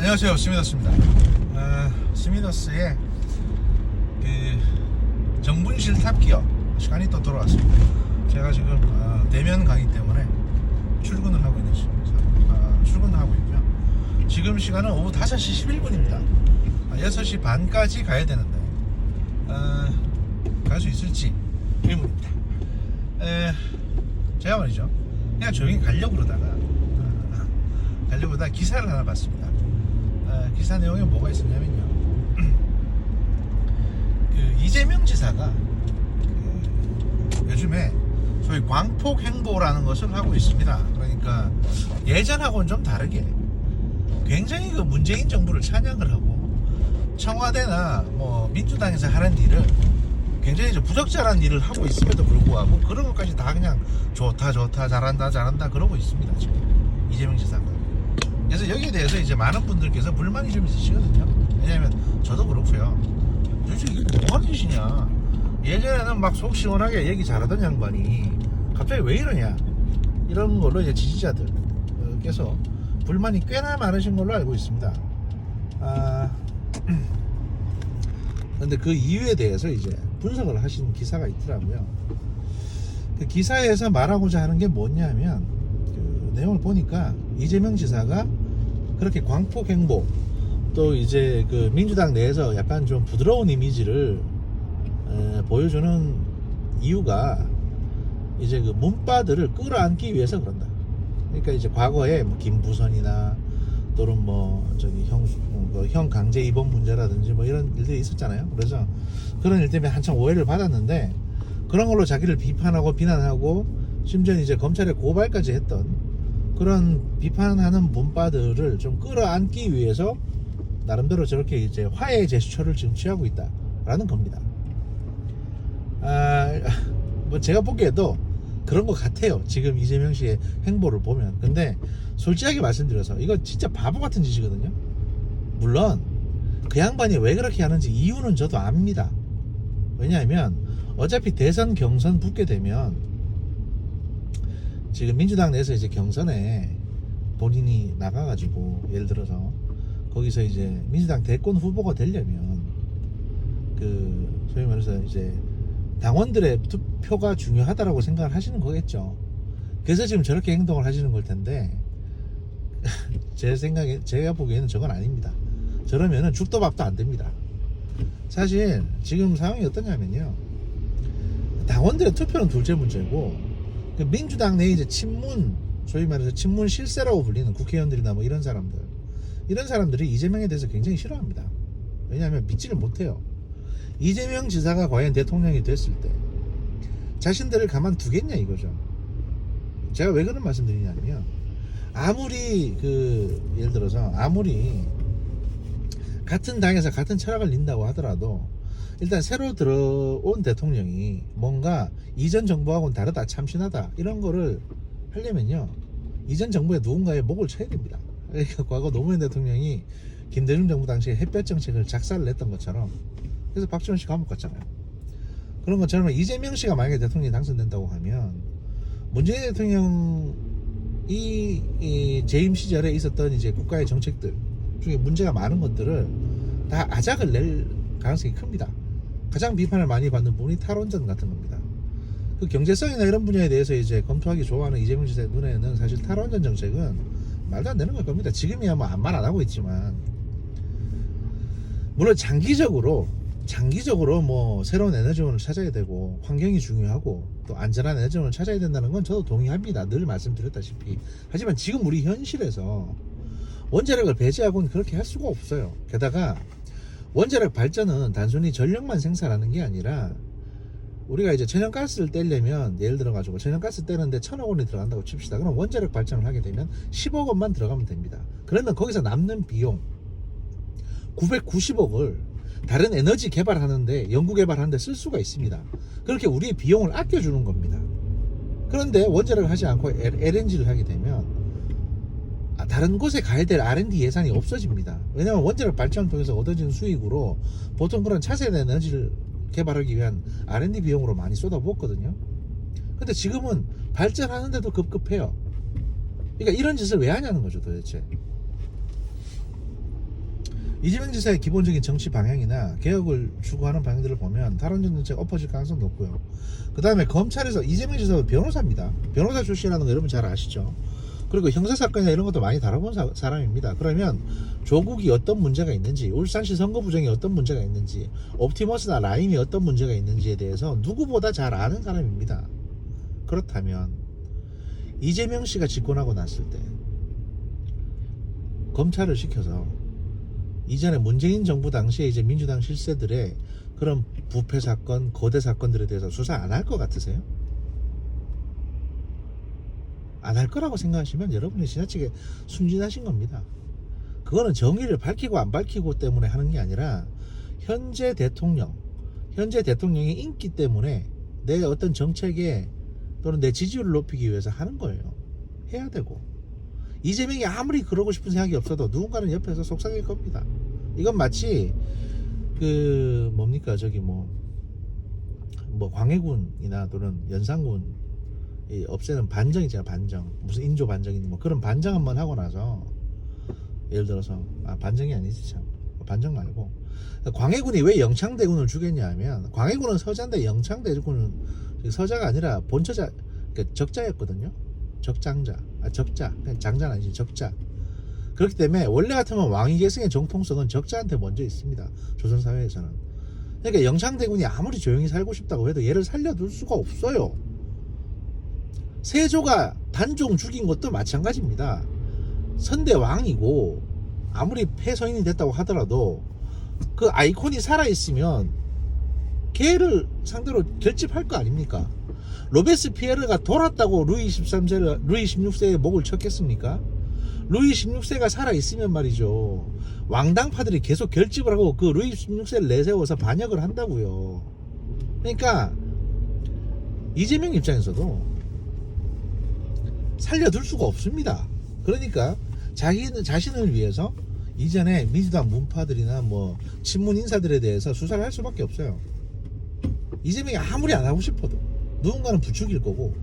안녕하세요. 시미더스입니다. 어, 시미더스의 그 정분실 탑기어 시간이 또 돌아왔습니다. 제가 지금 어, 대면 강의 때문에 출근을 하고 있는 시간입니다 어, 출근을 하고 있고요. 지금 시간은 오후 5시 11분입니다. 6시 반까지 가야 되는데 어, 갈수 있을지 의문입니다. 에, 제가 말이죠. 그냥 조용히 가려고 그러다가 어, 가려고 하다가 기사를 하나 봤습니다. 어, 기사 내용에 뭐가 있었냐면요. 그 이재명 지사가 그 요즘에 소위 광폭 행보라는 것을 하고 있습니다. 그러니까 예전하고는 좀 다르게 굉장히 그 문재인 정부를 찬양을 하고 청와대나 뭐 민주당에서 하는 일을 굉장히 저 부적절한 일을 하고 있음에도 불구하고 그런 것까지 다 그냥 좋다 좋다 잘한다 잘한다 그러고 있습니다 지금 이재명 지사가 그래서 여기에 대해서 이제 많은 분들께서 불만이 좀 있으시거든요. 왜냐면 저도 그렇고요. 도대체 이게 뭐하는 짓이냐. 예전에는 막 속 시원하게 얘기 잘하던 양반이 갑자기 왜 이러냐. 이런 걸로 이제 지지자들께서 불만이 꽤나 많으신 걸로 알고 있습니다. 아, 근데 그 이유에 대해서 이제 분석을 하신 기사가 있더라고요. 그 기사에서 말하고자 하는 게 뭐냐면 그 내용을 보니까 이재명 지사가 그렇게 광폭 행보 또 이제 그 민주당 내에서 약간 좀 부드러운 이미지를 에, 보여주는 이유가 이제 그 문바들을 끌어안기 위해서 그런다. 그러니까 이제 과거에 뭐 김부선이나 또는 뭐 저기 형, 뭐형 강제 입원 문제라든지 뭐 이런 일들이 있었잖아요. 그래서 그런 일 때문에 한참 오해를 받았는데 그런 걸로 자기를 비판하고 비난하고 심지어 이제 검찰에 고발까지 했던 그런 비판하는 문바들을 좀 끌어안기 위해서 나름대로 저렇게 이제 화해 제스처를 지금 취하고 있다라는 겁니다. 아, 뭐 제가 보기에도 그런 것 같아요. 지금 이재명 씨의 행보를 보면. 근데 솔직하게 말씀드려서 이거 진짜 바보 같은 짓이거든요. 물론 그 양반이 왜 그렇게 하는지 이유는 저도 압니다. 왜냐하면 어차피 대선 경선 붙게 되면 지금 민주당 내에서 이제 경선에 본인이 나가가지고 예를 들어서 거기서 이제 민주당 대권 후보가 되려면 그 소위 말해서 이제 당원들의 투표가 중요하다라고 생각을 하시는 거겠죠. 그래서 지금 저렇게 행동을 하시는 걸 텐데 제 생각에 제가 보기에는 저건 아닙니다. 저러면은 죽도 밥도 안 됩니다. 사실 지금 상황이 어떠냐면요. 당원들의 투표는 둘째 문제고 그 민주당 내 이제 친문 소위 말해서 친문 실세라고 불리는 국회의원들이나 뭐 이런 사람들 이런 사람들이 이재명에 대해서 굉장히 싫어합니다. 왜냐하면 믿지를 못해요. 이재명 지사가 과연 대통령이 됐을 때 자신들을 가만 두겠냐 이거죠. 제가 왜 그런 말씀드리냐면 아무리 그 예를 들어서 아무리 같은 당에서 같은 철학을 린다고 하더라도 일단 새로 들어온 대통령이 뭔가 이전 정부하고는 다르다 참신하다 이런 거를 하려면요 이전 정부에 누군가의 목을 쳐야 됩니다 그러니까 과거 노무현 대통령이 김대중 정부 당시에 햇볕 정책을 작사를 냈던 것처럼 그래서 박지원 씨 감옥 갔잖아요 그런 것처럼 이재명 씨가 만약에 대통령이 당선된다고 하면 문재인 대통령이 이 재임 시절에 있었던 이제 국가의 정책들 중에 문제가 많은 것들을 다 아작을 낼 가능성이 큽니다. 가장 비판을 많이 받는 부분이 탈원전 같은 겁니다. 그 경제성이나 이런 분야에 대해서 이제 검토하기 좋아하는 이재명 지사의 눈에는 사실 탈원전 정책은 말도 안 되는 걸 겁니다. 지금이야 뭐 아무 말 안 하고 있지만 물론 장기적으로 장기적으로 뭐 새로운 에너지원을 찾아야 되고 환경이 중요하고 또 안전한 에너지원을 찾아야 된다는 건 저도 동의합니다. 늘 말씀드렸다시피 하지만 지금 우리 현실에서 원자력을 배제하고는 그렇게 할 수가 없어요. 게다가 원자력 발전은 단순히 전력만 생산하는 게 아니라 우리가 이제 천연가스를 떼려면 예를 들어 가지고 천연가스 떼는데 천억 원이 들어간다고 칩시다. 그럼 원자력 발전을 하게 되면 10억 원만 들어가면 됩니다. 그러면 거기서 남는 비용 990억을 다른 에너지 개발하는데 연구 개발하는데 쓸 수가 있습니다. 그렇게 우리의 비용을 아껴주는 겁니다. 그런데 원자력을 하지 않고 LNG를 하게 되면 아, 다른 곳에 가야 될 R&D 예산이 없어집니다. 왜냐하면 원자력 발전을 통해서 얻어지는 수익으로 보통 그런 차세대 에너지를 개발하기 위한 R&D 비용으로 많이 쏟아부었거든요. 근데 지금은 발전하는데도 급급해요. 그러니까 이런 짓을 왜 하냐는 거죠, 도대체. 이재명 지사의 기본적인 정치 방향이나 개혁을 추구하는 방향들을 보면 탈원전 정책 엎어질 가능성 높고요. 그 다음에 검찰에서 이재명 지사도 변호사입니다. 변호사 출신이라는 거 여러분 잘 아시죠? 그리고 형사사건이나 이런 것도 많이 다뤄본 사, 사람입니다. 그러면 조국이 어떤 문제가 있는지, 울산시 선거 부정에 어떤 문제가 있는지, 옵티머스나 라임이 어떤 문제가 있는지에 대해서 누구보다 잘 아는 사람입니다. 그렇다면 이재명 씨가 집권하고 났을 때 검찰을 시켜서 이전에 문재인 정부 당시에 이제 민주당 실세들의 그런 부패 사건, 거대 사건들에 대해서 수사 안 할 것 같으세요? 안 할 거라고 생각하시면 여러분이 지나치게 순진하신 겁니다. 그거는 정의를 밝히고 안 밝히고 때문에 하는 게 아니라 현재 대통령, 현재 대통령의 인기 때문에 내 어떤 정책에 또는 내 지지율을 높이기 위해서 하는 거예요. 해야 되고. 이재명이 아무리 그러고 싶은 생각이 없어도 누군가는 옆에서 속삭일 겁니다. 이건 마치 그 뭡니까 저기 뭐뭐 광해군이나 또는 연산군 이 없애는 반정 이잖아 반정. 무슨 인조 반정이니 뭐 그런 반정 한번 하고 나서 예를 들어서 아 반정이 아니지 참. 반정 말고. 광해군이 왜 영창대군을 주겠냐 하면 광해군은 서자인데 영창대군은 서자가 아니라 본처자 그러니까 적자였거든요. 적장자. 아 적자. 그냥 장자는 아니지 적자. 그렇기 때문에 원래 같으면 왕위 계승의 정통성은 적자한테 먼저 있습니다. 조선 사회에서는. 그러니까 영창대군이 아무리 조용히 살고 싶다고 해도 얘를 살려둘 수가 없어요 세조가 단종 죽인 것도 마찬가지입니다 선대 왕이고 아무리 폐서인이 됐다고 하더라도 그 아이콘이 살아있으면 걔를 상대로 결집할 거 아닙니까 로베스피에르가 돌았다고 루이 13세를 루이 16세의 목을 쳤겠습니까? 루이 16세가 살아 있으면 말이죠. 왕당파들이 계속 결집을 하고 그 루이 16세를 내세워서 반역을 한다고요. 그러니까 이재명 입장에서도 살려둘 수가 없습니다. 그러니까 자기는 자신을 위해서 이전에 민주당 문파들이나 뭐 친문 인사들에 대해서 수사를 할 수밖에 없어요. 이재명이 아무리 안 하고 싶어도 누군가는 부추길 거고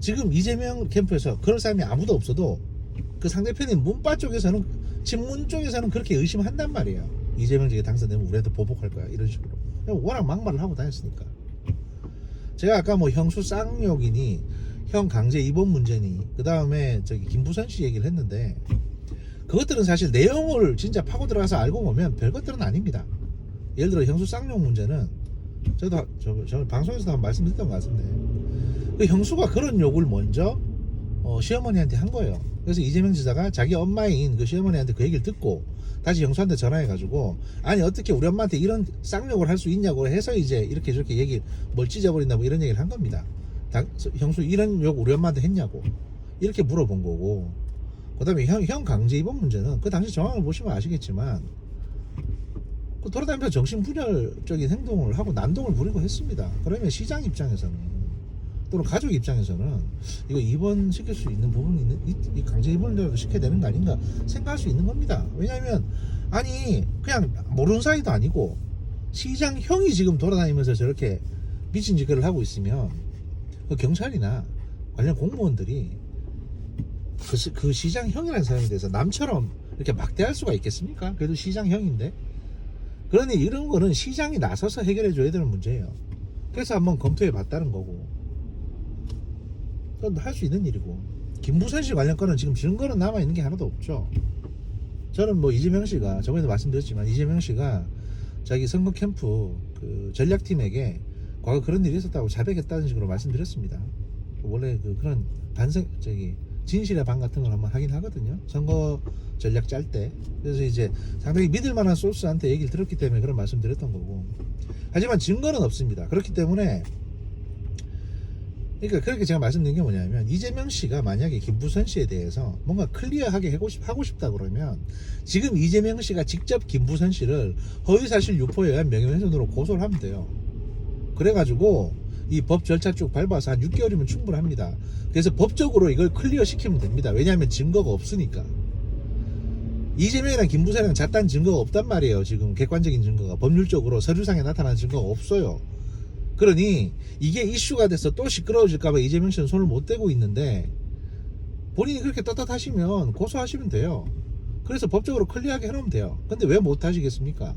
지금 이재명 캠프에서 그런 사람이 아무도 없어도 그 상대편인 문파 쪽에서는 친문 쪽에서는 그렇게 의심한단 말이에요. 이재명 지금 당선되면 우리한테 보복할 거야 이런 식으로. 워낙 막말을 하고 다녔으니까. 제가 아까 뭐 형수 쌍욕이니 형 강제 입원 문제니 그 다음에 저기 김부선 씨 얘기를 했는데 그것들은 사실 내용을 진짜 파고 들어가서 알고 보면 별것들은 아닙니다. 예를 들어 형수 쌍욕 문제는 저도 저, 저 방송에서도 한번 말씀드렸던 것 같은데 그 형수가 그런 욕을 먼저 어, 시어머니한테 한 거예요. 그래서 이재명 지사가 자기 엄마인 그 시어머니한테 그 얘기를 듣고 다시 형수한테 전화해가지고 아니 어떻게 우리 엄마한테 이런 쌍욕을 할 수 있냐고 해서 이제 이렇게 저렇게 얘기 뭘 찢어버린다 뭐 이런 얘기를 한 겁니다. 당- 형수 이런 욕 우리 엄마한테 했냐고 이렇게 물어본 거고 그 다음에 형, 형 강제 입원 문제는 그 당시 정황을 보시면 아시겠지만 그 돌아다니면서 정신분열적인 행동을 하고 난동을 부리고 했습니다. 그러면 시장 입장에서는 또는 가족 입장에서는 이거 입원 시킬 수 있는 부분이 있는 강제 입원이라도 시켜야 되는 거 아닌가 생각할 수 있는 겁니다. 왜냐하면 아니 그냥 모르는 사이도 아니고 시장 형이 지금 돌아다니면서 저렇게 미친 짓거리를 하고 있으면 그 경찰이나 관련 공무원들이 그, 시- 그 시장 형이라는 사람에 대해서 남처럼 이렇게 막대할 수가 있겠습니까? 그래도 시장 형인데 그러니 이런 거는 시장이 나서서 해결해 줘야 되는 문제예요. 그래서 한번 검토해 봤다는 거고. 그건 할 수 있는 일이고. 김부선 씨 관련 건은 지금 증거는 남아 있는 게 하나도 없죠. 저는 뭐 이재명 씨가 저번에도 말씀드렸지만 이재명 씨가 자기 선거 캠프 그 전략팀에게 과거 그런 일이 있었다고 자백했다는 식으로 말씀드렸습니다. 원래 그 그런 반성 저기 진실의 방 같은 걸 한번 하긴 하거든요. 선거 전략 짤 때. 그래서 이제 상당히 믿을 만한 소스한테 얘기를 들었기 때문에 그런 말씀 드렸던 거고. 하지만 증거는 없습니다. 그렇기 때문에 그러니까 그렇게 제가 말씀드린 게 뭐냐면 이재명 씨가 만약에 김부선 씨에 대해서 뭔가 클리어하게 하고, 싶, 하고 싶다 그러면 지금 이재명 씨가 직접 김부선 씨를 허위사실 유포에 의한 명예훼손으로 고소를 하면 돼요. 그래가지고 이 법 절차 쭉 밟아서 한 6개월이면 충분합니다. 그래서 법적으로 이걸 클리어 시키면 됩니다. 왜냐하면 증거가 없으니까. 이재명이랑 김부선이랑 잣단 증거가 없단 말이에요. 지금 객관적인 증거가 법률적으로 서류상에 나타나는 증거가 없어요. 그러니 이게 이슈가 돼서 또 시끄러워질까봐 이재명 씨는 손을 못 대고 있는데 본인이 그렇게 떳떳하시면 고소하시면 돼요. 그래서 법적으로 클리어하게 해놓으면 돼요. 근데 왜 못 하시겠습니까?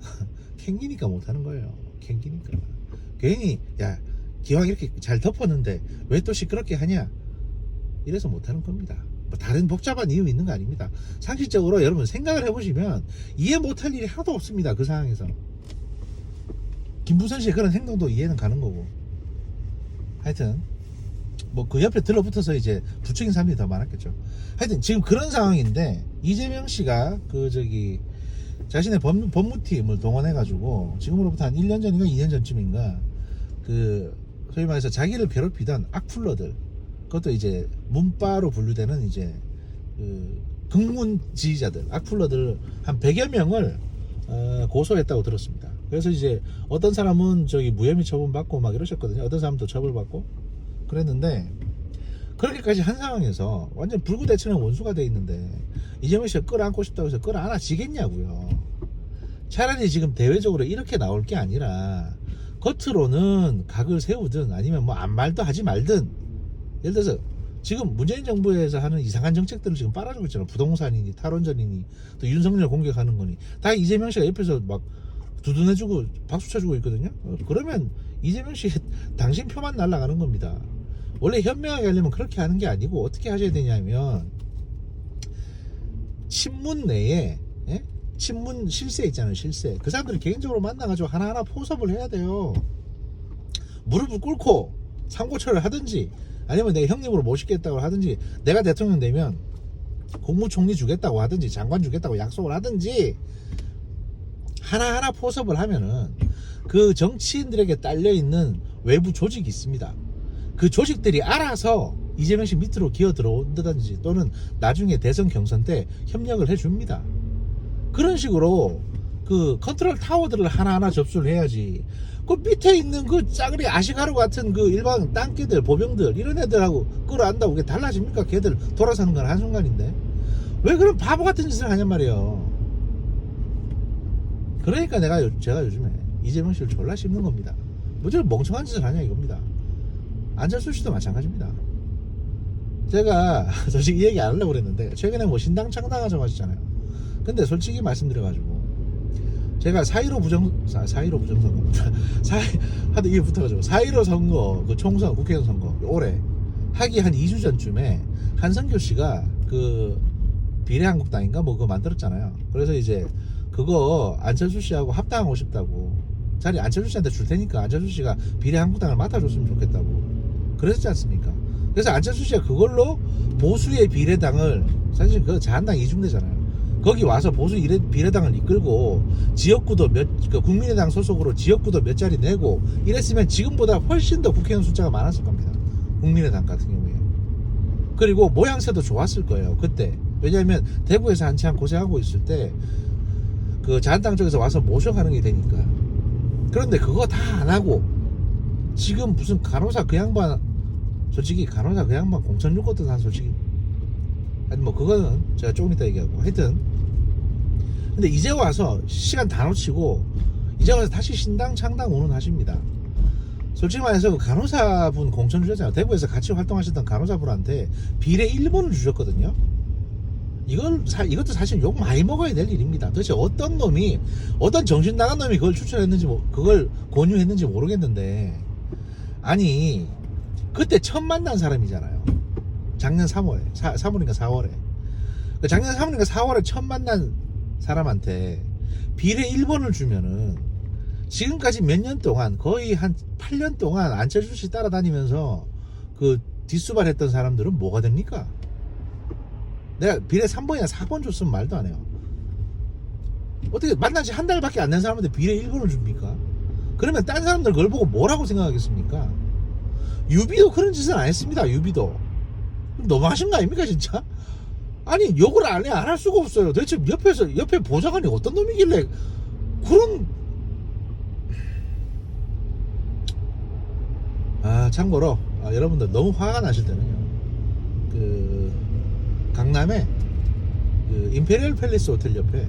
캥기니까 못 하는 거예요. 캥기니까. 괜히 야 기왕 이렇게 잘 덮었는데 왜 또 시끄럽게 하냐? 이래서 못하는 겁니다. 뭐 다른 복잡한 이유 있는 거 아닙니다. 상식적으로 여러분 생각을 해보시면 이해 못할 일이 하나도 없습니다. 그 상황에서. 김부선 씨의 그런 행동도 이해는 가는 거고. 하여튼 뭐 그 옆에 들러붙어서 이제 부추긴 사람들이 더 많았겠죠. 하여튼 지금 그런 상황인데 이재명 씨가 그 저기 자신의 법, 법무팀을 동원해가지고 지금으로부터 한 1년 전인가 2년 전쯤인가 그 소위 말해서 자기를 괴롭히던 악플러들 그것도 이제 문바로 분류되는 이제 그 극문 지지자들 악플러들 한 100여 명을 어, 고소했다고 들었습니다. 그래서 이제 어떤 사람은 저기 무혐의 처분 받고 막 이러셨거든요. 어떤 사람도 처벌 받고 그랬는데 그렇게까지 한 상황에서 완전 불구대천의 원수가 돼 있는데 이재명 씨가 끌어안고 싶다고 해서 끌어안아지겠냐고요. 차라리 지금 대외적으로 이렇게 나올 게 아니라 겉으로는 각을 세우든 아니면 뭐 아무 말도 하지 말든 예를 들어서 지금 문재인 정부에서 하는 이상한 정책들을 지금 빨아주고 있잖아. 부동산이니 탈원전이니 또 윤석열 공격하는 거니 다 이재명 씨가 옆에서 막 두둔해주고 박수 쳐주고 있거든요. 어, 그러면 이재명 씨 당신 표만 날아가는 겁니다. 원래 현명하게 하려면 그렇게 하는 게 아니고 어떻게 하셔야 되냐면 친문 내에 예? 친문 실세 있잖아요 실세 그 사람들을 개인적으로 만나가지고 하나하나 포섭을 해야 돼요 무릎을 꿇고 상고처를 하든지 아니면 내가 형님으로 모시겠다고 하든지 내가 대통령 되면 국무총리 주겠다고 하든지 장관 주겠다고 약속을 하든지 하나하나 포섭을 하면은 그 정치인들에게 딸려 있는 외부 조직이 있습니다. 그 조직들이 알아서 이재명 씨 밑으로 기어 들어온다든지 또는 나중에 대선 경선 때 협력을 해줍니다. 그런 식으로 그 컨트롤 타워들을 하나하나 접수를 해야지. 그 밑에 있는 그 짜그리 아시가루 같은 그 일반 땅개들, 보병들 이런 애들하고 끌어안다고 그게 달라집니까? 걔들 돌아서는 건 한순간인데. 왜 그런 바보 같은 짓을 하냔 말이에요. 그러니까 내가 요- 제가 요즘에 이재명 씨를 졸라 씹는 겁니다. 뭐저 멍청한 짓을 하냐 이겁니다. 안철수 씨도 마찬가지입니다. 제가 솔직히 이 얘기 안 하려고 그랬는데 최근에 뭐 신당 창당하자고 하셨잖아요. 근데 솔직히 말씀드려가지고 제가 4.15 부정 4.15 부정선거 4 하도 이게 붙어가지고 4.15 선거 그 총선 국회의원 선거 올해 하기 한 2주 전쯤에 한성교 씨가 그 비례한국당인가 뭐 그거 만들었잖아요. 그래서 이제 그거 안철수 씨하고 합당하고 싶다고 자리 안철수 씨한테 줄 테니까 안철수 씨가 비례한국당을 맡아줬으면 좋겠다고 그랬지 않습니까? 그래서 안철수 씨가 그걸로 보수의 비례당을 사실 그 자한당 이중대잖아요. 거기 와서 보수 비례당을 이끌고 지역구도 몇, 그 국민의당 소속으로 지역구도 몇 자리 내고 이랬으면 지금보다 훨씬 더 국회의원 숫자가 많았을 겁니다. 국민의당 같은 경우에. 그리고 모양새도 좋았을 거예요. 그때. 왜냐하면 대구에서 한참 고생하고 있을 때 그 자한당 쪽에서 와서 모셔가는 게 되니까. 그런데 그거 다 안 하고 지금 무슨 간호사 그 양반 솔직히 간호사 그 양반 공천 주거든 난 솔직히 아니 뭐 그거는 제가 조금 이따 얘기하고. 하여튼. 근데 이제 와서 시간 다 놓치고 이제 와서 다시 신당 창당 운운하십니다. 솔직히 말해서 그 간호사분 공천 주셨잖아요. 대구에서 같이 활동하셨던 간호사분한테 비례 1번을 주셨거든요. 이걸 사, 이것도 사실 욕 많이 먹어야 될 일입니다. 도대체 어떤 놈이 어떤 정신 나간 놈이 그걸 추천했는지 모- 그걸 권유했는지 모르겠는데. 아니 그때 처음 만난 사람이잖아요. 작년 3월에 3, 3월인가 4월에 그 작년 3월인가 4월에 처음 만난 사람한테 비례 1번을 주면은 지금까지 몇 년 동안 거의 한 8년 동안 안철수 씨 따라다니면서 그 뒷수발했던 사람들은 뭐가 됩니까? 내가 비례 3번이나 4번 줬으면 말도 안 해요. 어떻게 만난 지 한 달밖에 안 된 사람한테 비례 1번을 줍니까? 그러면 딴 사람들 그걸 보고 뭐라고 생각하겠습니까? 유비도 그런 짓은 안 했습니다. 유비도. 너무하신 거 아닙니까 진짜? 아니 욕을 안 해 안 할 수가 없어요. 도대체 옆에서 옆에 보좌관이 어떤 놈이길래 그런 아 참고로 아, 여러분들 너무 화가 나실 때는요. 그 강남에 그 임페리얼 팰리스 호텔 옆에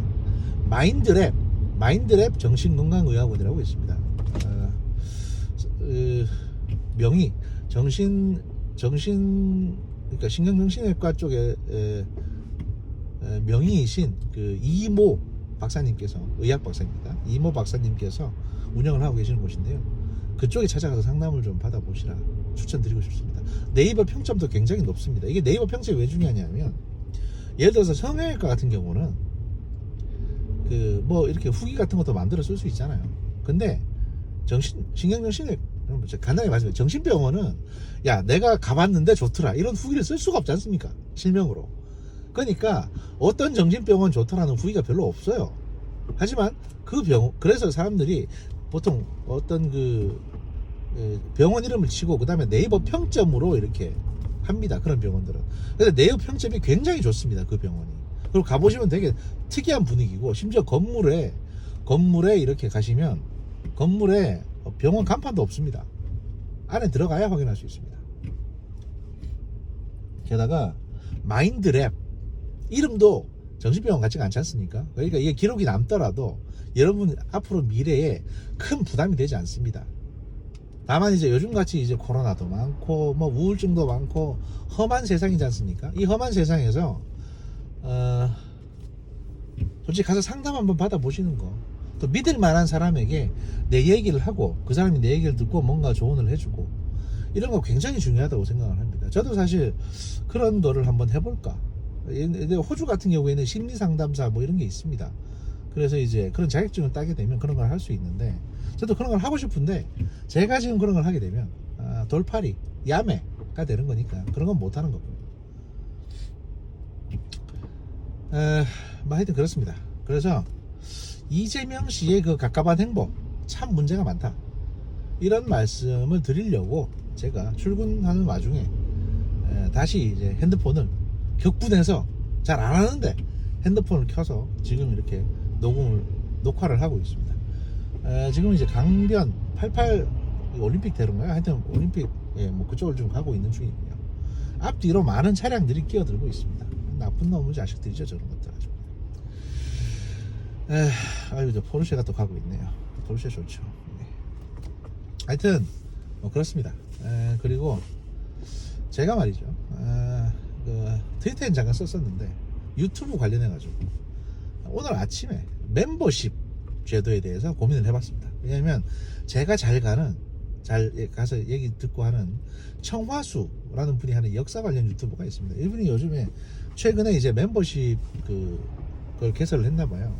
마인드랩 마인드랩 정신건강의학원이라고 있습니다. 어, 그 명의 정신 정신 그러니까 신경정신외과 쪽에 에, 에, 어, 명의이신 그 이모 박사님께서 의학 박사입니다. 이모 박사님께서 운영을 하고 계시는 곳인데요. 그쪽에 찾아가서 상담을 좀 받아보시라 추천드리고 싶습니다. 네이버 평점도 굉장히 높습니다. 이게 네이버 평점이 왜 중요하냐면 예를 들어서 성형외과 같은 경우는 그 뭐 이렇게 후기 같은 것도 만들어 쓸 수 있잖아요. 근데 정신 신경정신 을 간단히 말씀해 정신병원은 야 내가 가봤는데 좋더라 이런 후기를 쓸 수가 없지 않습니까? 실명으로. 그러니까 어떤 정신병원 좋더라는 후기가 별로 없어요. 하지만 그 병, 그래서 사람들이 보통 어떤 그 에, 병원 이름을 치고 그 다음에 네이버 평점으로 이렇게 합니다. 그런 병원들은. 근데 네이버 평점이 굉장히 좋습니다. 그 병원이. 그리고 가보시면 되게 특이한 분위기고 심지어 건물에 건물에 이렇게 가시면 건물에 병원 간판도 없습니다. 안에 들어가야 확인할 수 있습니다. 게다가 마인드랩 이름도 정신병원 같지가 않지 않습니까? 그러니까 이게 기록이 남더라도 여러분 앞으로 미래에 큰 부담이 되지 않습니다. 다만 이제 요즘 같이 이제 코로나도 많고 뭐 우울증도 많고 험한 세상이지 않습니까? 이 험한 세상에서 어 솔직히 가서 상담 한번 받아보시는 거. 또 믿을 만한 사람에게 내 얘기를 하고 그 사람이 내 얘기를 듣고 뭔가 조언을 해주고 이런 거 굉장히 중요하다고 생각을 합니다. 저도 사실 그런 거를 한번 해볼까. 근데 호주 같은 경우에는 심리 상담사 뭐 이런 게 있습니다. 그래서 이제 그런 자격증을 따게 되면 그런 걸 할 수 있는데 저도 그런 걸 하고 싶은데 제가 지금 그런 걸 하게 되면 아, 돌팔이 야매가 되는 거니까 그런 건 못 하는 거고. 에, 뭐 하여튼 그렇습니다. 그래서 이재명 씨의 그 갑갑한 행보 참 문제가 많다. 이런 말씀을 드리려고 제가 출근하는 와중에 에, 다시 이제 핸드폰을 격분해서 잘 안 하는데 핸드폰을 켜서 지금 이렇게 녹음을 녹화를 하고 있습니다. 에, 지금 이제 강변 88 올림픽 대로인가요? 하여튼 올림픽 예, 뭐 그쪽을 좀 가고 있는 중이고요. 앞뒤로 많은 차량들이 끼어들고 있습니다. 나쁜 놈의 자식들이죠 저런 것들 아주. 에, 아유 저 포르쉐가 또 가고 있네요. 포르쉐 좋죠. 네. 하여튼 뭐 그렇습니다. 에, 그리고 제가 말이죠. 아, 그 트위터에 잠깐 썼었는데 유튜브 관련해 가지고 오늘 아침에 멤버십 제도에 대해서 고민을 해봤습니다. 왜냐하면 제가 잘 가는 잘 가서 얘기 듣고 하는 청화수라는 분이 하는 역사 관련 유튜브가 있습니다. 이분이 요즘에 최근에 이제 멤버십 그 그걸 개설을 했나 봐요.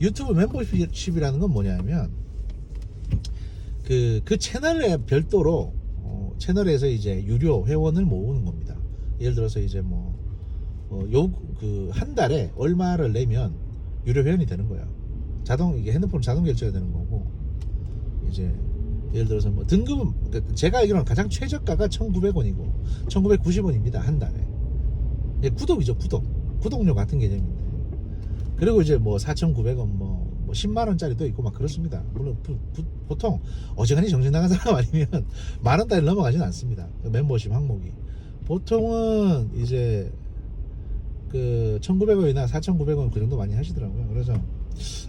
유튜브 멤버십이라는 건 뭐냐면 그, 그 채널에 별도로 어, 채널에서 이제 유료 회원을 모으는 겁니다. 예를 들어서 이제 뭐, 어, 요, 그, 한 달에 얼마를 내면 유료 회원이 되는 거예요. 자동, 이게 핸드폰 자동 결제가 되는 거고, 이제, 예를 들어서 뭐 등급은, 그러니까 제가 알기로는 가장 최저가가 1,900원이고, 1,990원입니다. 한 달에. 예, 구독이죠, 구독. 구독료 같은 개념인데. 그리고 이제 뭐 4,900원 뭐, 뭐 10만 원짜리도 있고 막 그렇습니다. 물론 부- 부- 보통 어지간히 정신 나간 사람 아니면 만 원짜리 넘어가지는 않습니다. 그 멤버십 항목이 보통은 이제 그 1,900원이나 4,900원 그 정도 많이 하시더라고요. 그래서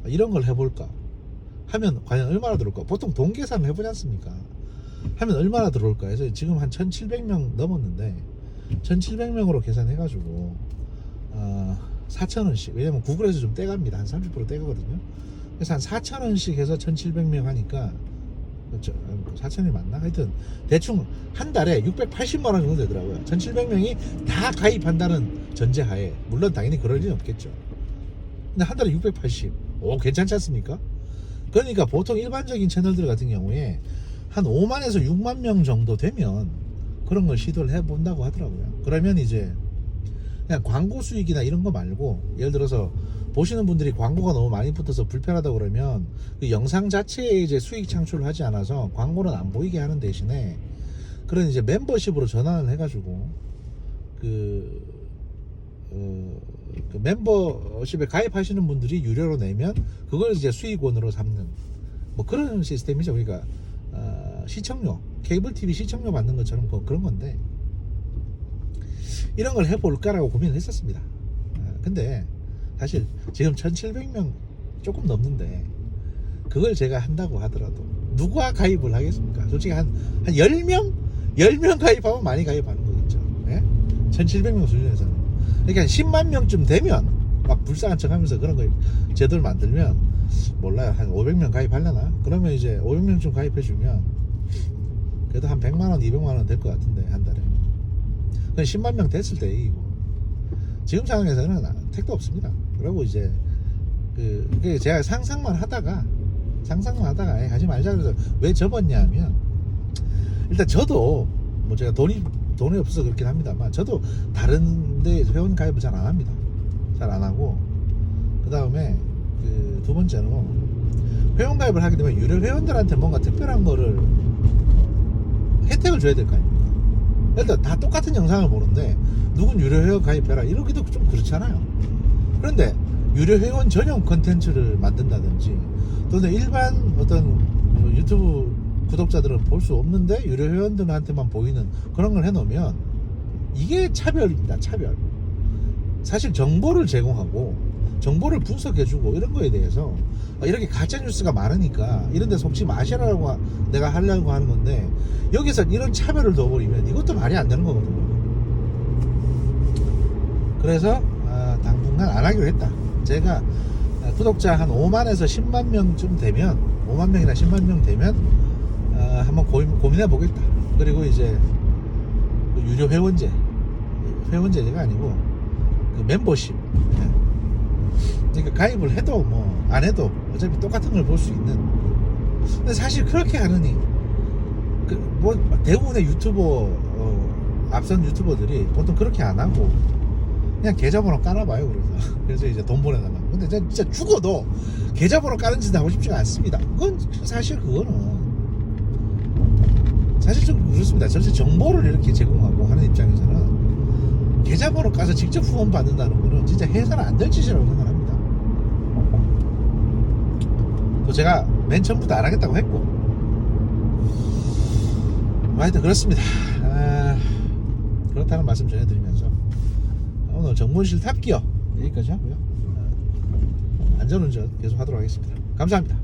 이런 걸 해볼까 하면 과연 얼마나 들어올까? 보통 돈 계산을 해보지 않습니까? 하면 얼마나 들어올까 해서 지금 한 1,700명 넘었는데 1,700명으로 계산해가지고 어, 4,000원씩 왜냐면 구글에서 좀 떼갑니다 한 30% 떼가거든요 그래서 한 4,000원씩 해서 1,700명 하니까 그렇죠 4,000원이 맞나? 하여튼 대충 한 달에 680만 원 정도 되더라고요 1,700명이 다 가입한다는 전제하에 물론 당연히 그럴 일은 없겠죠 근데 한 달에 680. 오, 괜찮지 않습니까? 그러니까 보통 일반적인 채널들 같은 경우에 한 5만에서 6만 명 정도 되면 그런 걸 시도를 해본다고 하더라고요. 그러면 이제 그냥 광고 수익이나 이런 거 말고 예를 들어서 보시는 분들이 광고가 너무 많이 붙어서 불편하다 그러면 그 영상 자체에 이제 수익 창출을 하지 않아서 광고는 안 보이게 하는 대신에 그런 이제 멤버십으로 전환을 해가지고 그, 어, 그 멤버십에 가입하시는 분들이 유료로 내면 그걸 이제 수익원으로 삼는 뭐 그런 시스템이죠. 그러니까 어, 시청료 케이블 TV 시청료 받는 것처럼 뭐 그런 건데 이런 걸 해볼까라고 고민을 했었습니다. 아, 근데 사실 지금 1,700명 조금 넘는데 그걸 제가 한다고 하더라도 누가 가입을 하겠습니까? 솔직히 한, 한 10명? 10명 가입하면 많이 가입하는 거겠죠. 예? 1,700명 수준에서는. 그러니까 한 10만 명쯤 되면 막 불쌍한 척 하면서 그런 거 제대로 만들면 몰라요 한 500명 가입하려나 그러면 이제 500명쯤 가입해주면 그래도 한 100만 원 200만 원 될 것 같은데 한 달에 그건 10만 명 됐을 때 이고 지금 상황에서는 택도 없습니다 그리고 이제 그 제가 상상만 하다가 상상만 하다가 하지 말자 그래서 왜 접었냐면 일단 저도 뭐 제가 돈이 돈이 없어서 그렇긴 합니다만 저도 다른데 회원 가입을 잘 안 합니다. 잘 안 하고 그 다음에 그 두 번째는 회원 가입을 하게 되면 유료 회원들한테 뭔가 특별한 거를 혜택을 줘야 될 거 아닙니까? 일단 다 똑같은 영상을 보는데 누군 유료 회원 가입해라 이러기도 좀 그렇잖아요. 그런데 유료 회원 전용 컨텐츠를 만든다든지 또는 일반 어떤 뭐 유튜브 구독자들은 볼 수 없는데 유료 회원들한테만 보이는 그런 걸 해놓으면 이게 차별입니다. 차별. 사실 정보를 제공하고 정보를 분석해주고 이런 거에 대해서 이렇게 가짜 뉴스가 많으니까 이런 데 속지 마시라고 하- 내가 하려고 하는 건데 여기서 이런 차별을 둬버리면 이것도 말이 안 되는 거거든요. 그래서 아, 당분간 안 하기로 했다. 제가 아, 구독자 한 5만에서 10만 명쯤 되면 5만 명이나 10만 명 되면 아, 한번 고민, 고민해 보겠다. 그리고 이제 그 유료 회원제 회원제가 아니고 그 멤버십 예. 그러니까 가입을 해도 뭐 안 해도 어차피 똑같은 걸 볼 수 있는. 근데 사실 그렇게 하느니 그 뭐 대부분의 유튜버 어, 앞선 유튜버들이 보통 그렇게 안 하고 그냥 계좌번호 깔아봐요 그래서. 그래서 이제 돈 보내달라 근데 진짜, 죽어도 계좌번호 까는 짓 하고 싶지가 않습니다. 그건 사실 그거는 사실 좀 그렇습니다. 전체 정보를 이렇게 제공하고 하는 입장에서는 계좌번호 까서 직접 후원 받는다는 거는 진짜 해서는 안 될 짓이라고 생각합니다 또 제가 맨 처음부터 안 하겠다고 했고. 뭐 하여튼 그렇습니다. 아, 그렇다는 말씀 전해드리면서 오늘 정문실 탑기어 여기까지 하고요. 아, 안전운전 계속 하도록 하겠습니다. 감사합니다